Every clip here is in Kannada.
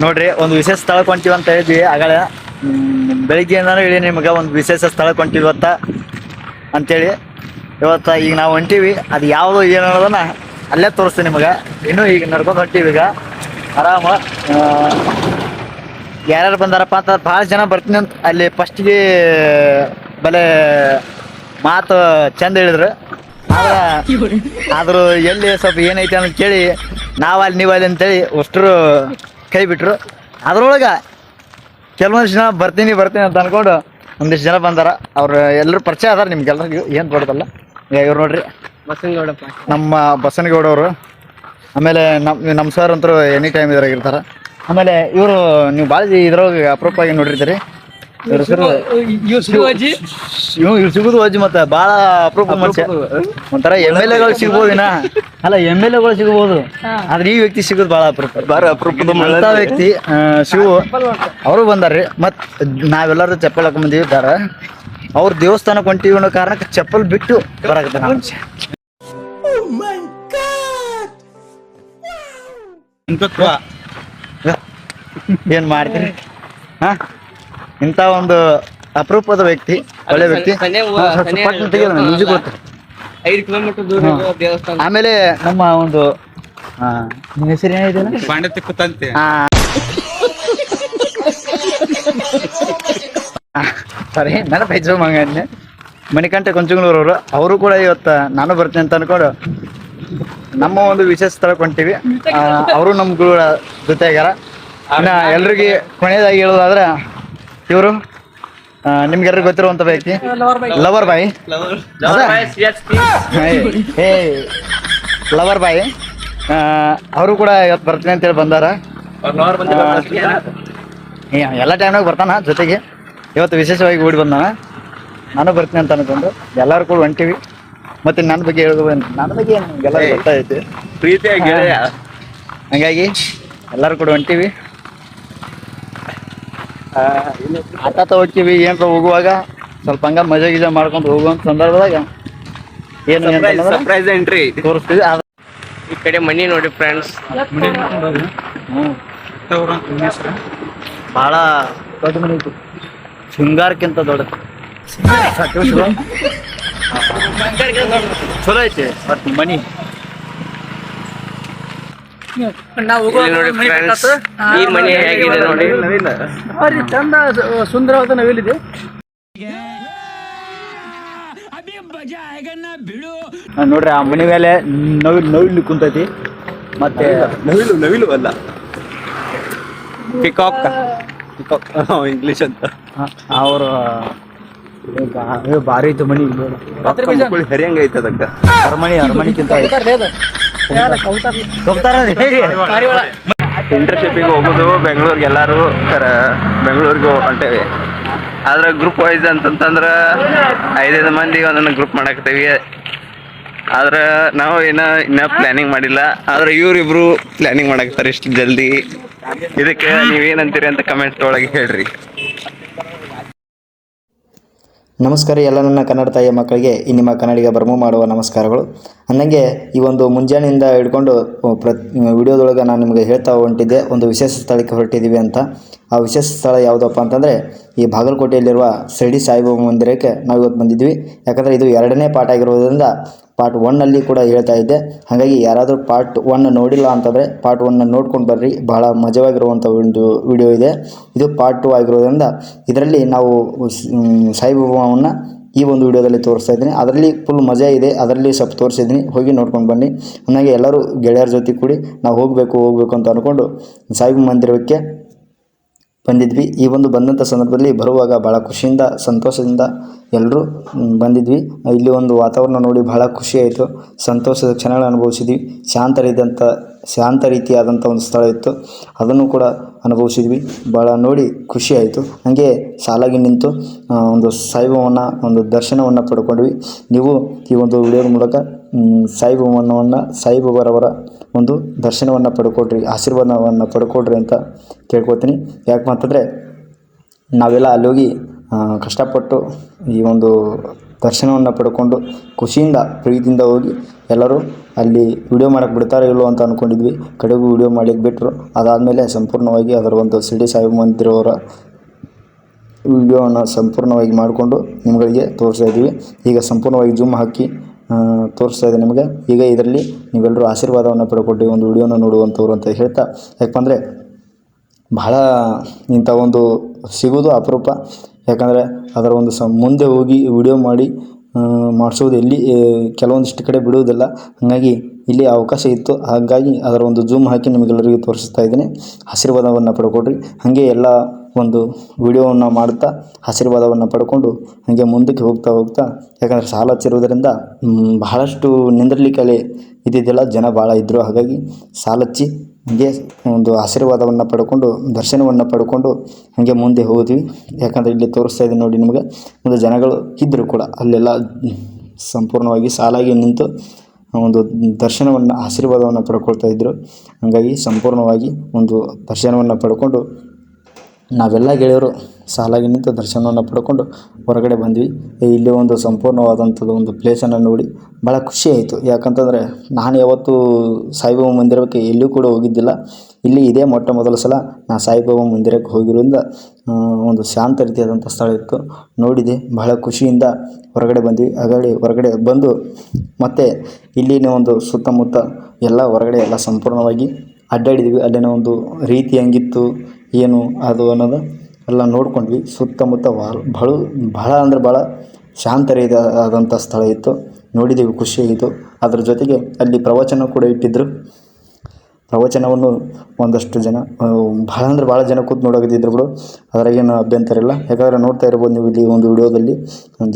ನೋಡ್ರಿ, ಒಂದು ವಿಶೇಷ ಸ್ಥಳಕ್ಕೆ ಹೊಂಟಿವಿ ಅಂತ ಹೇಳಿದ್ವಿ. ಆಗಲೇ ಬೆಳಿಗ್ಗೆಯಿಂದ ಹೇಳಿ ನಿಮಗೆ ಒಂದು ವಿಶೇಷ ಸ್ಥಳಕ್ಕೆ ಹೊಂಟಿವಿ ಇವತ್ತ ಅಂತೇಳಿ. ಇವತ್ತ ಈಗ ನಾವು ಹೊಂಟೀವಿ. ಅದು ಯಾವುದು ಏನು ಅನ್ನೋದನ್ನ ಅಲ್ಲೇ ತೋರಿಸ್ತೀನಿ ನಿಮಗೆ. ಇನ್ನೂ ಈಗ ನಡ್ಕೊಂಡು ಹೊಂಟೀವಿ ಈಗ. ಆರಾಮ ಯಾರ್ಯಾರು ಬಂದಾರಪ್ಪ ಅಂತ ಭಾಳ ಜನ ಬರ್ತೀನಿ ಅಂತ ಅಲ್ಲಿ ಫಸ್ಟ್ಗೆ ಬಲೆ ಮಾತು ಚಂದ ಹೇಳಿದ್ರು. ಆದ್ರೆ, ಆದರೂ ಎಲ್ಲಿ ಸ್ವಲ್ಪ ಏನೈತೆ ಅಂತ ಕೇಳಿ, ನಾವು ಅಲ್ಲಿ, ನೀವು ಅಲ್ಲಿ ಅಂತೇಳಿ ಅಷ್ಟರು ಕೈ ಬಿಟ್ರು. ಅದ್ರೊಳಗೆ ಕೆಲವೊಂದಿಷ್ಟು ಜನ ಬರ್ತೀನಿ ಬರ್ತೀನಿ ಅಂತ ಅನ್ಕೊಂಡು ಒಂದಿಷ್ಟು ಜನ ಬಂದಾರ. ಅವ್ರು ಎಲ್ಲರೂ ಪರಿಚಯ ಅದಾರ ನಿಮ್ಗೆಲ್ಲರಿಗೂ ಏನು ಈಗ ಇವ್ರು ನೋಡ್ರಿ. ಬಸನಗೌಡಪ್ಪ. ನಮ್ಮ ಬಸನಗೌಡವರು ಆಮೇಲೆ ನಮ್ಮ ನಮ್ಮ ಸರ್ ಅಂತರೂ ಎನಿ ಟೈಮ್ ಇದ್ರಾಗ ಇರ್ತಾರೆ. ಆಮೇಲೆ ಇವರು ನೀವು ಭಾಳ ಇದ್ರೊಳಗೆ ಅಪರೂಪವಾಗಿ ನೋಡಿರ್ತೀರಿ. ಇವ್ ಸಿಗುದು ಅಜ್ಜಿ ಮತ್ತೆ ಭಾಳ ಅಪರೂಪ ಮನುಷ್ಯ ಒಂಥರ ಎಂ ಎಲ್ ಎಗಳು ಸಿಗ್ಬೋದಿನ ಅಲ್ಲ ಎಂ ಎಲ್ ಎಗಳು ಸಿಗ್ಬೋದು. ಆದ್ರೆ ಈ ವ್ಯಕ್ತಿ ಸಿಗೋದು ಭಾಳ ಅಪರೂಪ. ಬಾರ ಅಪರೂಪದ ಅಂತ ವ್ಯಕ್ತಿ ಆ, ಶಿವು ಅವರು ಬಂದಾರ್ರಿ. ಮತ್ ನಾವೆಲ್ಲರೂ ಚಪ್ಪಲ್ ಹಾಕೊಂಡ್ ಬಂದೀವಿ ದಾರ ಅವ್ರ ದೇವಸ್ಥಾನಕ್ಕೆ ಹೊಂಟಿವಿ ಅನ್ನೋ ಕಾರಣಕ್ಕೆ ಚಪ್ಪಲ್ ಬಿಟ್ಟು ಬರಾಕತ್ತ ಮನುಷ್ಯ. ಏನ್ ಮಾಡ್ತೀರಿ? ಹಾ? ಇಂಥ ಒಂದು ಅಪರೂಪದ ವ್ಯಕ್ತಿ ಒಳ್ಳೆ ವ್ಯಕ್ತಿ. ಐದು ಕಿಲೋಮೀಟರ್ ದೂರ ದೇವಸ್ಥಾನ. ಆಮೇಲೆ ನಮ್ಮ ಒಂದು ನಿನ್ನ ಹೆಸರು ಏನಿದೆ ಬಾಂಡೆ ತಿಕ್ಕುತ್ತಂತೆ ಸರಿ ನೆನಪೈತು ಮಂಗನ್ನೆ ಮಣಿಕಂಠ ಕೊಂಚಂಗಳೂರವರು ಅವರು ಕೂಡ ಇವತ್ತು ನಾನು ಬರ್ತೀನಿ ಅಂತ ಅನ್ಕೊಂಡು ನಮ್ಮ ಒಂದು ವಿಶೇಷ ಸ್ಥಳ ಹೊಂಟೀವಿ. ಅವರು ನಮ್ಮ ಜೊತೆ ಆಗ್ಯಾರ ಇನ್ನ ಎಲ್ರಿಗೆ ಕೊನೆಯದಾಗಿ ಹೇಳೋದಾದ್ರೆ ಇವರು? ನಿಮ್ಗೆಲ್ಲರಿಗೂ ಗೊತ್ತಿರುವಂತ ವ್ಯಕ್ತಿ? ಲವರ್ ಬಾಯಿ ಏ ಲವರ್ ಬಾಯಿ ಅವರು ಕೂಡ ಇವತ್ತು ಬರ್ತೀನಿ ಅಂತೇಳಿ ಬಂದಾರ. ಎಲ್ಲ ಟೈಮ್ನಾಗ ಬರ್ತಾನ ಜೊತೆಗೆ. ಇವತ್ತು ವಿಶೇಷವಾಗಿ ಓಡಿ ಬಂದಾನ. ನಾನು ಬರ್ತೀನಿ ಅಂತ ಅನ್ಕೊಂಡು ಎಲ್ಲರೂ ಕೂಡ ಹೊಂಟಿವಿ. ಮತ್ತೆ ನನ್ನ ಬಗ್ಗೆ ಹೇಳೋದು ನನ್ನ ಬಗ್ಗೆ ಏನು ಎಲ್ಲ ಗೊತ್ತೈತಿ ಪ್ರೀತಿಯ ಹಂಗಾಗಿ ಎಲ್ಲರೂ ಕೂಡ ಹೊಂಟಿವಿ. ಆ, ಆಟಾತ ಹೋಗ್ತೀವಿ ಏನ್ರ ಹೋಗುವಾಗ ಸ್ವಲ್ಪ ಹಂಗ ಮಜಾ ಗಿಜಾ ಮಾಡ್ಕೊಂಡು ಹೋಗುವಂತ ಸಂದರ್ಭದಾಗ ಏನು ಸರ್ಪ್ರೈಸ್ ಎಂಟ್ರಿ ತೋರಿಸ್ತೀವಿ. ಈ ಕಡೆ ಮನಿ ನೋಡಿ ಫ್ರೆಂಡ್ಸ್ ಹ್ಮ್. ಬಹಳ ದೊಡ್ಡ ಮನಿ ಇತ್ತು ಶೃಂಗಾರಕ್ಕಿಂತ ದೊಡ್ಡ ಚಲೋ ಐತಿ ಮನಿ. ಇಲ್ಲಿ ನೋಡಿ ಫ್ರೆಂಡ್ಸ್ ಈ ಮನೆ ಹೇಗಿದೆ ನೋಡಿ. ಚಂದ ಸುಂದರವಾದ ನವಿಲಿದೆ. ನೋಡ್ರಿ ಆ ಮನೆ ಮೇಲೆ ನವಿಲ್ ನವಿಲು ಕುಂತೈತಿ. ಮತ್ತೆ ನವಿಲು ನವಿಲು ಅಲ್ಲ. ಪಿಕಾಕ್ ಇಂಗ್ಲಿಷ್ ಅಂತ. ಅವರು ಭಾರಿ ಇತ್ತು ಮನಿ ಹರಿಯಂಗ ಐತೆ ಅದಕ್ಕ. ಅರಮನಿ ಅರಮನಿಕ್ಕಿಂತ ಇಂಟರ್ನ್ಶಿಪ್ಪಿಗೆ ಹೋಗೋದು ಬೆಂಗಳೂರಿಗೆ ಎಲ್ಲಾರು ಕರ ಬೆಂಗಳೂರಿಗೆ ಹೊಂಟೇವಿ. ಆದ್ರೆ ಗ್ರೂಪ್ ವೈಸ್ ಅಂತಂದ್ರ ಐದೈದು ಮಂದಿ ಒಂದೊಂದು ಗ್ರೂಪ್ ಮಾಡಾಕತ್ತೀವಿ. ಆದ್ರೆ ನಾವು ಏನ ಇನ್ನ ಪ್ಲಾನಿಂಗ್ ಮಾಡಿಲ್ಲ. ಆದ್ರೆ ಇವ್ರಿಬ್ರು ಪ್ಲಾನಿಂಗ್ ಮಾಡಾಕತ್ತಾರೆ ಇಷ್ಟು ಜಲ್ದಿ. ಇದಕ್ಕೆ ನೀವೇನಂತೀರಿ ಅಂತ ಕಮೆಂಟ್ಸ್ ಒಳಗೆ ಹೇಳ್ರಿ. ನಮಸ್ಕಾರ ಎಲ್ಲ ನನ್ನ ಕನ್ನಡ ತಾಯಿಯ ಮಕ್ಕಳಿಗೆ ಈ ನಿಮ್ಮ ಕನ್ನಡಿಗ ಬರ್ಮು ಮಾಡುವ ನಮಸ್ಕಾರಗಳು. ಅಂದಂಗೆ ಈ ಒಂದು ಮುಂಜಾನೆಯಿಂದ ಹಿಡ್ಕೊಂಡು ಪ್ರ ವಿಡಿಯೋದೊಳಗೆ ನಾನು ನಿಮಗೆ ಹೇಳ್ತಾ ಹೊಂಟಿದ್ದೆ, ಒಂದು ವಿಶೇಷ ಸ್ಥಳಕ್ಕೆ ಹೊರಟಿದ್ದೀವಿ ಅಂತ. ಆ ವಿಶೇಷ ಸ್ಥಳ ಯಾವುದಪ್ಪ ಅಂತಂದರೆ, ಈ ಬಾಗಲಕೋಟೆಯಲ್ಲಿರುವ ಶಿರಡಿ ಸಾಯಿಬಾಬಾ ಮಂದಿರಕ್ಕೆ ನಾವು ಇವತ್ತು ಬಂದಿದ್ವಿ. ಯಾಕಂದರೆ ಇದು ಎರಡನೇ ಪಾಠ ಆಗಿರೋದ್ರಿಂದ ಪಾರ್ಟ್ ಒನ್ನಲ್ಲಿ ಕೂಡ ಹೇಳ್ತಾ ಇದ್ದೆ. ಹಾಗಾಗಿ ಯಾರಾದರೂ ಪಾರ್ಟ್ ಒನ್ ನೋಡಿಲ್ಲ ಅಂತಂದರೆ ಪಾರ್ಟ್ ಒನ್ನ ನೋಡ್ಕೊಂಡು ಬರ್ರಿ. ಬಹಳ ಮಜವಾಗಿರುವಂಥ ಒಂದು ವಿಡಿಯೋ ಇದೆ. ಇದು ಪಾರ್ಟ್ ಟು ಆಗಿರೋದ್ರಿಂದ ಇದರಲ್ಲಿ ನಾವು ಸಾಯಿಬಾಬಾವನ್ನು ಈ ಒಂದು ವಿಡಿಯೋದಲ್ಲಿ ತೋರಿಸ್ತಾ ಇದ್ದೀನಿ. ಅದರಲ್ಲಿ ಫುಲ್ ಮಜಾ ಇದೆ. ಅದರಲ್ಲಿ ಸ್ವಲ್ಪ ತೋರಿಸಿದ್ದೀನಿ. ಹೋಗಿ ನೋಡ್ಕೊಂಡು ಬನ್ನಿ. ಹಾಗಾಗಿ ಎಲ್ಲರೂ ಗೆಳೆಯರ ಜೊತೆ ಕೂಡಿ ನಾವು ಹೋಗಬೇಕು ಹೋಗಬೇಕು ಅಂತ ಅಂದ್ಕೊಂಡು ಸಾಯಿಬಾಬಾ ಮಂದಿರಕ್ಕೆ ಬಂದಿದ್ವಿ. ಈ ಒಂದು ಬಂದಂಥ ಸಂದರ್ಭದಲ್ಲಿ ಬರುವಾಗ ಭಾಳ ಖುಷಿಯಿಂದ, ಸಂತೋಷದಿಂದ ಎಲ್ಲರೂ ಬಂದಿದ್ವಿ. ಇಲ್ಲಿ ಒಂದು ವಾತಾವರಣ ನೋಡಿ ಭಾಳ ಖುಷಿಯಾಯಿತು ಸಂತೋಷದ ಕ್ಷಣಗಳು ಅನುಭವಿಸಿದ್ವಿ. ಶಾಂತ ಶಾಂತ ರೀತಿಯಾದಂಥ ಒಂದು ಸ್ಥಳ ಇತ್ತು. ಅದನ್ನು ಕೂಡ ಅನುಭವಿಸಿದ್ವಿ. ಭಾಳ ನೋಡಿ ಖುಷಿ ಆಯಿತು. ಹಾಗೆ ಸಾಲಾಗಿ ನಿಂತು ಒಂದು ಸಾಯಿಬಾಬನ ಒಂದು ದರ್ಶನವನ್ನು ಪಡ್ಕೊಂಡ್ವಿ. ನೀವು ಈ ಒಂದು ವಿಡಿಯೋದ ಮೂಲಕ ಸಾಯಿಬಾಬನವನ್ನು ಸಾಯಿಬಾಬರವರ ಒಂದು ದರ್ಶನವನ್ನು ಪಡ್ಕೊಡ್ರಿ ಆಶೀರ್ವಾದವನ್ನು ಪಡ್ಕೊಡ್ರಿ ಅಂತ ಕೇಳ್ಕೊತೀನಿ. ಯಾಕೆ ಅಂತಂದರೆ ನಾವೆಲ್ಲ ಅಲ್ಲಿ ಹೋಗಿ ಕಷ್ಟಪಟ್ಟು ಈ ಒಂದು ದರ್ಶನವನ್ನು ಪಡ್ಕೊಂಡು ಖುಷಿಯಿಂದ, ಪ್ರೀತಿಯಿಂದ ಹೋಗಿ ಎಲ್ಲರೂ ಅಲ್ಲಿ ವಿಡಿಯೋ ಮಾಡಕ್ಕೆ ಬಿಡ್ತಾರೋ ಇಲ್ಲೋ ಅಂತ ಅಂದ್ಕೊಂಡಿದ್ವಿ ಕಡೆಗೂ ವಿಡಿಯೋ ಮಾಡಲಿಕ್ಕೆ ಬಿಟ್ಟರು ಅದಾದಮೇಲೆ ಸಂಪೂರ್ಣವಾಗಿ ಅದರ ಒಂದು ಶಿರ್ಡಿ ಸಾಯಿ ಮಂದಿರವರ ವಿಡಿಯೋವನ್ನು ಸಂಪೂರ್ಣವಾಗಿ ಮಾಡಿಕೊಂಡು ನಿಮಗೆ ತೋರಿಸ್ತಾ ಇದ್ದೀವಿ. ಈಗ ಸಂಪೂರ್ಣವಾಗಿ ಜೂಮ್ ಹಾಕಿ ತೋರಿಸ್ತಾ ಇದೆ ನಿಮಗೆ. ಈಗ ಇದರಲ್ಲಿ ನೀವೆಲ್ಲರೂ ಆಶೀರ್ವಾದವನ್ನು ಪಡ್ಕೊಟ್ಟು ಒಂದು ವಿಡಿಯೋನ ನೋಡುವಂಥವ್ರು ಅಂತ ಹೇಳ್ತಾ, ಯಾಕಂದರೆ ಬಹಳ ಇಂಥ ಒಂದು ಸಿಗೋದು ಅಪರೂಪ. ಯಾಕಂದರೆ ಅದರ ಒಂದು ಸ, ಮುಂದೆ ಹೋಗಿ ವಿಡಿಯೋ ಮಾಡಿ ಮಾಡಿಸೋದು ಎಲ್ಲಿ ಕೆಲವೊಂದಿಷ್ಟು ಕಡೆ ಬಿಡುವುದಿಲ್ಲ. ಹಾಗಾಗಿ ಇಲ್ಲಿ ಅವಕಾಶ ಇತ್ತು. ಹಾಗಾಗಿ ಅದರ ಒಂದು ಜೂಮ್ ಹಾಕಿ ನಿಮಗೆಲ್ಲರಿಗೂ ತೋರಿಸ್ತಾ ಇದ್ದೀನಿ. ಆಶೀರ್ವಾದವನ್ನು ಪಡ್ಕೊಡ್ರಿ ಹಾಗೆ ಎಲ್ಲ ಒಂದು ವಿಡಿಯೋವನ್ನು ಮಾಡ್ತಾ ಆಶೀರ್ವಾದವನ್ನು ಪಡ್ಕೊಂಡು ಹಾಗೆ ಮುಂದಕ್ಕೆ ಹೋಗ್ತಾ ಹೋಗ್ತಾ, ಯಾಕಂದರೆ ಸಾಲ ಹಚ್ಚಿರುವುದರಿಂದ ಬಹಳಷ್ಟು ನಿಂದಿರ್ಲಿಕ್ಕೆ ಇದ್ದಿದ್ದಿಲ್ಲ, ಜನ ಭಾಳ ಇದ್ದರು ಹಾಗಾಗಿ ಸಾಲಚ್ಚಿ ಹಾಗೆ ಒಂದು ಆಶೀರ್ವಾದವನ್ನು ಪಡ್ಕೊಂಡು, ದರ್ಶನವನ್ನು ಪಡ್ಕೊಂಡು ಹಾಗೆ ಮುಂದೆ ಹೋದ್ವಿ ಯಾಕಂದರೆ ಇಲ್ಲಿ ತೋರಿಸ್ತಾ ಇದ್ದೀನಿ ನೋಡಿ ನಿಮಗೆ, ಒಂದು ಜನಗಳು ಇದ್ದರು ಕೂಡ, ಅಲ್ಲೆಲ್ಲ ಸಂಪೂರ್ಣವಾಗಿ ಸಾಲಾಗಿ ನಿಂತು ಒಂದು ದರ್ಶನವನ್ನು, ಆಶೀರ್ವಾದವನ್ನು ಪಡ್ಕೊಳ್ತಾ ಇದ್ದರು ಹಾಗಾಗಿ ಸಂಪೂರ್ಣವಾಗಿ ಒಂದು ದರ್ಶನವನ್ನು ಪಡ್ಕೊಂಡು ನಾವೆಲ್ಲ ಗೆಳೆಯರು ಸಾಲಾಗಿ ನಿಂತು ದರ್ಶನವನ್ನು ಪಡ್ಕೊಂಡು ಹೊರಗಡೆ ಬಂದ್ವಿ. ಇಲ್ಲಿ ಒಂದು ಸಂಪೂರ್ಣವಾದಂಥದ್ದು ಒಂದು ಪ್ಲೇಸನ್ನು ನೋಡಿ ಭಾಳ ಖುಷಿ ಆಯಿತು. ಯಾಕಂತಂದರೆ ನಾನು ಯಾವತ್ತೂ ಸಾಯಿಬಾಬಾ ಮಂದಿರಕ್ಕೆ ಎಲ್ಲೂ ಕೂಡ ಹೋಗಿದ್ದಿಲ್ಲ. ಇಲ್ಲಿ ಇದೇ ಮೊಟ್ಟ ಮೊದಲ ಸಲ ನಾ ಸಾಯಿಬಾಬಾ ಮಂದಿರಕ್ಕೆ ಹೋಗಿರೋದ್ರಿಂದ ಒಂದು ಶಾಂತ ರೀತಿಯಾದಂಥ ಸ್ಥಳ ಇತ್ತು. ನೋಡಿದೆ, ಬಹಳ ಖುಷಿಯಿಂದ ಹೊರಗಡೆ ಬಂದ್ವಿ. ಹಾಗಾಗಿ ಹೊರಗಡೆ ಬಂದು ಮತ್ತು ಇಲ್ಲಿನ ಒಂದು ಸುತ್ತಮುತ್ತ ಎಲ್ಲ ಹೊರಗಡೆ ಎಲ್ಲ ಸಂಪೂರ್ಣವಾಗಿ ಅಡ್ಡಾಡಿದ್ವಿ. ಅಲ್ಲಿನ ಒಂದು ರೀತಿ ಹೆಂಗಿತ್ತು. ಏನು ಅದು ಅನ್ನೋದು ಎಲ್ಲ ನೋಡ್ಕೊಂಡ್ವಿ. ಸುತ್ತಮುತ್ತ ವಾಲ್ ಭಾಳ ಭಾಳ ಅಂದ್ರೆ ಭಾಳ ಶಾಂತ ಆದಂಥ ಸ್ಥಳ ಇತ್ತು. ನೋಡಿದ್ದೀವಿ ಖುಷಿಯಾಗಿತ್ತು ಅದ್ರ ಜೊತೆಗೆ ಅಲ್ಲಿ ಪ್ರವಚನ ಕೂಡ ಇಟ್ಟಿದ್ದರು ಪ್ರವಚನವನ್ನು ಒಂದಷ್ಟು ಜನ ಭಾಳ ಅಂದ್ರೆ ಭಾಳ ಜನ ಕೂತು ನೋಡೋಗಿದ್ದರು ಬಿಡು. ಅದ್ರಾಗೇನು ಅಭ್ಯಂತರ ಇಲ್ಲ. ಯಾಕಂದರೆ ನೋಡ್ತಾ ಇರ್ಬೋದು ನೀವು ಇಲ್ಲಿ ಒಂದು ವಿಡಿಯೋದಲ್ಲಿ.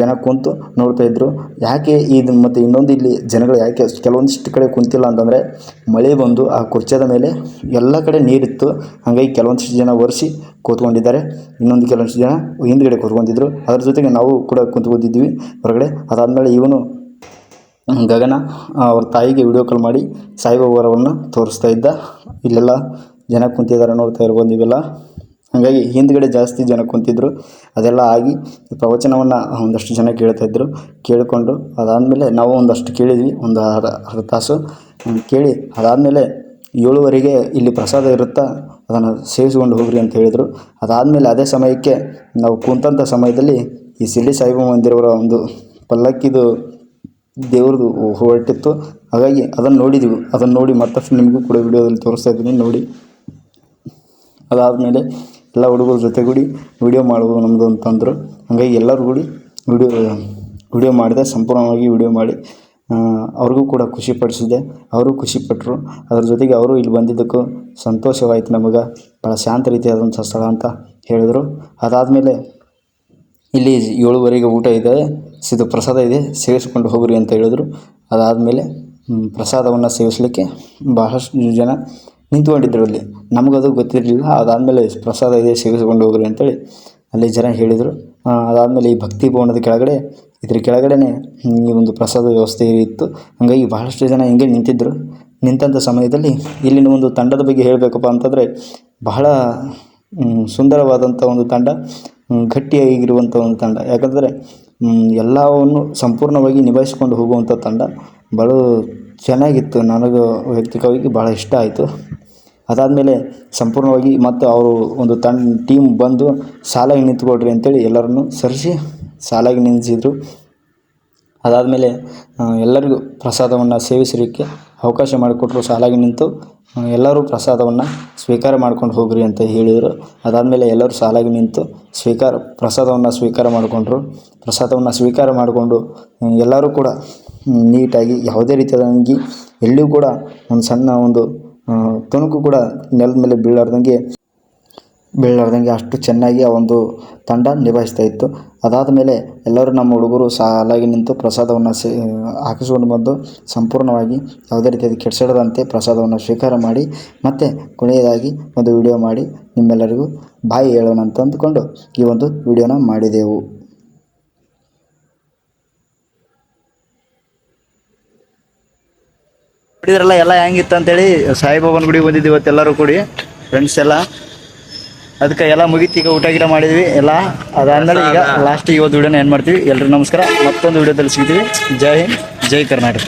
ಜನ ಕೂತು ನೋಡ್ತಾ ಇದ್ರು. ಯಾಕೆ ಇದು ಮತ್ತು ಇನ್ನೊಂದು ಇಲ್ಲಿ ಜನಗಳು ಯಾಕೆ ಕೆಲವೊಂದಿಷ್ಟು ಕಡೆ ಕುಂತಿಲ್ಲ ಅಂತಂದರೆ, ಮಳೆ ಬಂದು ಆ ಕುರ್ಚದ ಮೇಲೆ ಎಲ್ಲ ಕಡೆ ನೀರಿತ್ತು. ಹಾಗಾಗಿ ಕೆಲವೊಂದಿಷ್ಟು ಜನ ಒರೆಸಿ ಕೂತ್ಕೊಂಡಿದ್ದಾರೆ. ಇನ್ನೊಂದು ಕೆಲವೊಂದಿಷ್ಟು ಜನ ಹಿಂದ್ಗಡೆ ಕೂತ್ಕೊಂಡಿದ್ರು. ಅದ್ರ ಜೊತೆಗೆ ನಾವು ಕೂಡ ಕುಂತ್ಕೊಂಡಿದ್ವಿ ಹೊರಗಡೆ. ಅದಾದಮೇಲೆ ಇವನು ಗಗನ, ಅವ್ರ ತಾಯಿಗೆ ವಿಡಿಯೋ ಕಾಲ್ ಮಾಡಿ ಸಾಯಿಬಾಬಾರವನ್ನು ತೋರಿಸ್ತಾ ಇದ್ದ. ಇಲ್ಲೆಲ್ಲ ಜನ ಕುಂತಿದ್ದಾರೆ ನೋಡ್ತಾ ಇರ್ಬೋದು ನೀವೆಲ್ಲ ಹಾಗಾಗಿ ಹಿಂದ್ಗಡೆ ಜಾಸ್ತಿ ಜನ ಕುಂತಿದ್ರು. ಅದೆಲ್ಲ ಆಗಿ ಪ್ರವಚನವನ್ನು ಒಂದಷ್ಟು ಜನ ಕೇಳ್ತಾ ಇದ್ದರು ಕೇಳಿಕೊಂಡು ಅದಾದಮೇಲೆ ನಾವು ಒಂದಷ್ಟು ಕೇಳಿದ್ವಿ. ಒಂದು ಅರ್ಧ ಅರ್ಧ ತಾಸು ಕೇಳಿ ಅದಾದಮೇಲೆ ಏಳುವರೆಗೆ ಇಲ್ಲಿ ಪ್ರಸಾದ ಇರುತ್ತಾ ಅದನ್ನು ಸೇವಿಸ್ಕೊಂಡು ಹೋಗ್ರಿ ಅಂತ ಹೇಳಿದರು. ಅದಾದಮೇಲೆ ಅದೇ ಸಮಯಕ್ಕೆ ನಾವು ಕುಂತಂಥ ಸಮಯದಲ್ಲಿ ಈ ಸಿಡಿ ಸಾಯಿಬಾಬಾ ಮಂದಿರವರ ಒಂದು ಪಲ್ಲಕ್ಕಿದು ದೇವ್ರದ್ದು ಹೊರಟಿತ್ತು. ಹಾಗಾಗಿ ಅದನ್ನು ನೋಡಿದ್ವಿ. ಅದನ್ನು ನೋಡಿ ಮತ್ತಷ್ಟು ನಿಮಗೂ ಕೂಡ ವಿಡಿಯೋದಲ್ಲಿ ತೋರಿಸ್ತಾ ಇದ್ದೀನಿ. ನೋಡಿ. ಅದಾದಮೇಲೆ ಎಲ್ಲ ಹುಡುಗರ ಜೊತೆಗೂಡಿ ವಿಡಿಯೋ ಮಾಡೋದು ನಮ್ಮದು ಅಂತಂದರು ಹಾಗಾಗಿ ಎಲ್ಲರೂ ಕೂಡಿ ವಿಡಿಯೋ ವಿಡಿಯೋ ಮಾಡಿದೆ. ಸಂಪೂರ್ಣವಾಗಿ ವಿಡಿಯೋ ಮಾಡಿ. ಅವ್ರಿಗೂ ಕೂಡ ಖುಷಿಪಡಿಸಿದೆ ಅವರು ಖುಷಿಪಟ್ಟರು ಅದ್ರ ಜೊತೆಗೆ ಅವರು ಇಲ್ಲಿ ಬಂದಿದ್ದಕ್ಕೂ ಸಂತೋಷವಾಯಿತು ನಮಗೆ. ಭಾಳ ಶಾಂತ ರೀತಿಯಾದಂಥ ಸ್ಥಳ ಅಂತ ಹೇಳಿದರು. ಅದಾದಮೇಲೆ ಇಲ್ಲಿ ಏಳುವರೆಗೆ ಊಟ ಇದೆ. ಸಿದು ಪ್ರಸಾದ ಇದೆ. ಸೇವಿಸಿಕೊಂಡು ಹೋಗ್ರಿ ಅಂತ ಹೇಳಿದ್ರು. ಅದಾದಮೇಲೆ ಪ್ರಸಾದವನ್ನು ಸೇವಿಸಲಿಕ್ಕೆ ಬಹಳಷ್ಟು ಜನ ನಿಂತ್ಕೊಂಡಿದ್ದರು ಅಲ್ಲಿ. ನಮಗದು ಗೊತ್ತಿರಲಿಲ್ಲ. ಅದಾದಮೇಲೆ ಪ್ರಸಾದ ಇದೆ, ಸೇವಿಸಿಕೊಂಡು ಹೋಗ್ರಿ ಅಂತೇಳಿ ಅಲ್ಲಿ ಜನ ಹೇಳಿದರು. ಅದಾದಮೇಲೆ ಈ ಭಕ್ತಿ ಭವನದ ಕೆಳಗಡೆ, ಇದ್ರ ಕೆಳಗಡೆನೇ ಈ ಒಂದು ಪ್ರಸಾದ ವ್ಯವಸ್ಥೆ ಇತ್ತು. ಹಾಗಾಗಿ ಬಹಳಷ್ಟು ಜನ ಹಿಂಗೆ ನಿಂತಿದ್ದರು ನಿಂತಂಥ ಸಮಯದಲ್ಲಿ ಇಲ್ಲಿನ ಒಂದು ತಂಡದ ಬಗ್ಗೆ ಹೇಳಬೇಕಪ್ಪ ಅಂತಂದರೆ ಬಹಳ ಸುಂದರವಾದಂಥ ಒಂದು ತಂಡ ಗಟ್ಟಿಯಾಗಿರುವಂಥ ಒಂದು ತಂಡ. ಯಾಕಂದರೆ ಎಲ್ಲವನ್ನು ಸಂಪೂರ್ಣವಾಗಿ ನಿಭಾಯಿಸ್ಕೊಂಡು ಹೋಗುವಂಥ ತಂಡ ಭಾಳ ಚೆನ್ನಾಗಿತ್ತು. ನನಗೆ ವೈಯಕ್ತಿಕವಾಗಿ ಭಾಳ ಇಷ್ಟ ಆಯಿತು. ಅದಾದಮೇಲೆ ಸಂಪೂರ್ಣವಾಗಿ ಮತ್ತು ಅವರು ಒಂದು ತಂಡ ಟೀಮ್ ಬಂದು ಸಾಲಾಗಿ ನಿಂತ್ಕೊಳ್ರಿ ಅಂತೇಳಿ ಎಲ್ಲರನ್ನು ಸರಿಸಿ ಸಾಲಾಗಿ ನಿಲ್ಲಿಸಿದ್ರು ಅದಾದಮೇಲೆ ಎಲ್ಲರಿಗೂ ಪ್ರಸಾದವನ್ನು ಸೇವಿಸಲಿಕ್ಕೆ ಅವಕಾಶ ಮಾಡಿಕೊಟ್ರು ಸಾಲಾಗಿ ನಿಂತು. ಎಲ್ಲರೂ ಪ್ರಸಾದವನ್ನು ಸ್ವೀಕಾರ ಮಾಡ್ಕೊಂಡು ಹೋಗ್ರಿ ಅಂತ ಹೇಳಿದರು. ಅದಾದಮೇಲೆ ಎಲ್ಲರೂ ಸಾಲಾಗಿ ನಿಂತು ಸ್ವೀಕಾರ, ಪ್ರಸಾದವನ್ನು ಸ್ವೀಕಾರ ಮಾಡಿಕೊಂಡ್ರು. ಪ್ರಸಾದವನ್ನು ಸ್ವೀಕಾರ ಮಾಡಿಕೊಂಡು ಎಲ್ಲರೂ ಕೂಡ ನೀಟಾಗಿ ಯಾವುದೇ ರೀತಿಯಾದಂಗೆ ಎಲ್ಲಿಯೂ ಕೂಡ ಒಂದು ಸಣ್ಣ ಒಂದು ತುಣುಕು ಕೂಡ ನೆಲದ ಮೇಲೆ ಬೀಳಾರ್ದಂಗೆ ಬೀಳಾರ್ದಂಗೆ ಅಷ್ಟು ಚೆನ್ನಾಗಿ ಆ ಒಂದು ತಂಡ ನಿಭಾಯಿಸ್ತಾ ಇತ್ತು. ಅದಾದ ಮೇಲೆ ಎಲ್ಲರೂ ನಮ್ಮ ಹುಡುಗರು ಸಾಲಾಗಿ ನಿಂತು ಪ್ರಸಾದವನ್ನು ಸೇ, ಹಾಕಿಸ್ಕೊಂಡು ಬಂದು ಸಂಪೂರ್ಣವಾಗಿ ಯಾವುದೇ ರೀತಿಯಲ್ಲಿ ಕೆಡಿಸಿಡದಂತೆ ಪ್ರಸಾದವನ್ನು ಸ್ವೀಕಾರ ಮಾಡಿ, ಮತ್ತು ಕೊನೆಯದಾಗಿ ಒಂದು ವಿಡಿಯೋ ಮಾಡಿ ನಿಮ್ಮೆಲ್ಲರಿಗೂ ಬಾಯಿ ಹೇಳೋಣ ಅಂತ ಅಂದುಕೊಂಡು ಈ ಒಂದು ವಿಡಿಯೋನ ಮಾಡಿದೆವು. ನೋಡಿದ್ರಲ್ಲ, ಎಲ್ಲ ಹೆಂಗಿತ್ತು ಅಂತೇಳಿ ಸಾಯಿಬಾಬನ ಗುಡಿಗೆ ಬಂದಿದ್ದೀವಿ ಇವತ್ತೆಲ್ಲರೂ ಕೂಡಿ ಫ್ರೆಂಡ್ಸ್ ಎಲ್ಲ. ಅದಕ್ಕೆ ಎಲ್ಲ ಮುಗೀತು ಈಗ ಊಟ ಗಿಟ ಮಾಡಿದ್ವಿ ಎಲ್ಲ ಅದಾದ್ಮೇಲೆ ಈಗ ಲಾಸ್ಟ್ ಇವತ್ತು ವಿಡಿಯೋನ ಏನು ಮಾಡ್ತೀವಿ. ಎಲ್ರಿಗೂ ನಮಸ್ಕಾರ. ಮತ್ತೊಂದು ವಿಡಿಯೋದಲ್ಲಿ ಸಿಗ್ತೀವಿ. ಜೈ ಹಿಂದ್ ಜೈ ಕರ್ನಾಟಕ.